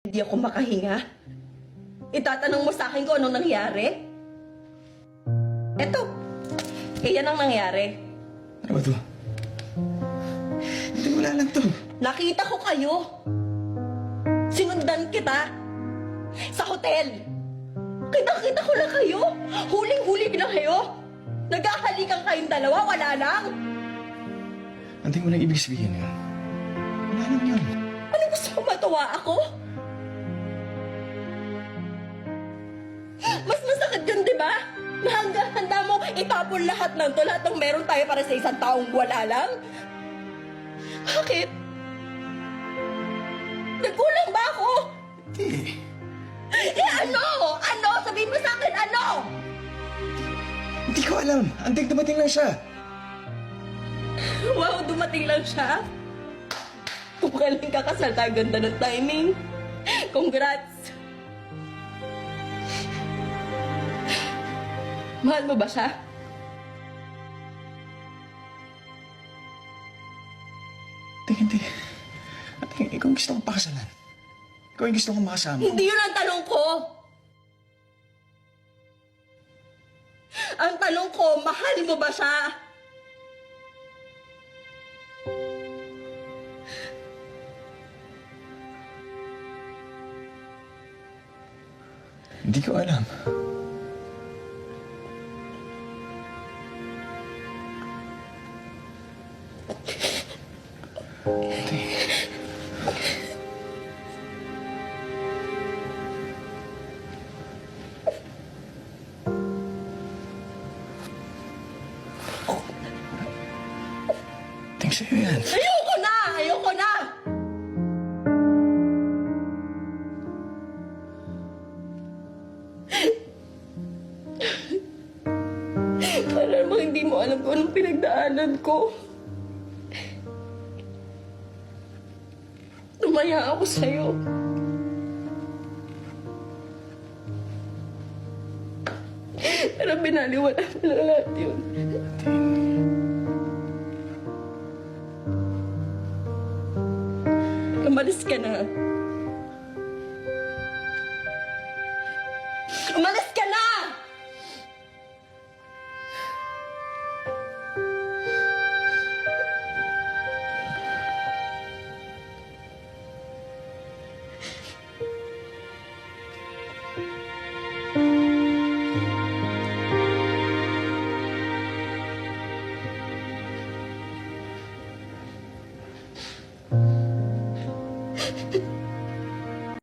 Hindi ako makahinga. Itatanong mo sa akin kung anong nangyari? Eto, iyan ang nangyari. Ano ba to? Hindi, wala lang to. Nakita ko kayo. Sinundan kita. Sa hotel. Kita-kita ko lang kayo. Huling-huli na kayo. Nagkahalikan kayong dalawa, wala lang. Hindi mo lang ibig sabihin yun. Wala lang yun. Ano gusto mo matuwa ako? Masakit yun, di ba? Na hanggang handa mo itapon lahat ng to, lahat ng meron tayo para sa isang taong wala lang? Bakit? Nagkulang ba ako? Hindi. Eh ano? Ano? Sabihin mo sa akin, ano? Hindi ko alam. Antig dumating lang siya. Wow, dumating lang siya. Kung kailan kakasal tayo, ganda ng timing. Congrats! Mahal mo ba siya? Antig, hindi. Antig, ikaw ang gusto kong pakasalan. Ikaw ang gusto kong makasama. Hindi yun ang tanong ko! Ang tanong ko, mahal mo ba siya? Hindi ko alam. Tingin sa'yo yan. Ayoko na! Ayoko na! Para namang hindi mo alam kung anong pinagdaanan ko. Tumaya ako sa'yo. Pero binaliwala na lahat yun. Umalis ka na. Umalis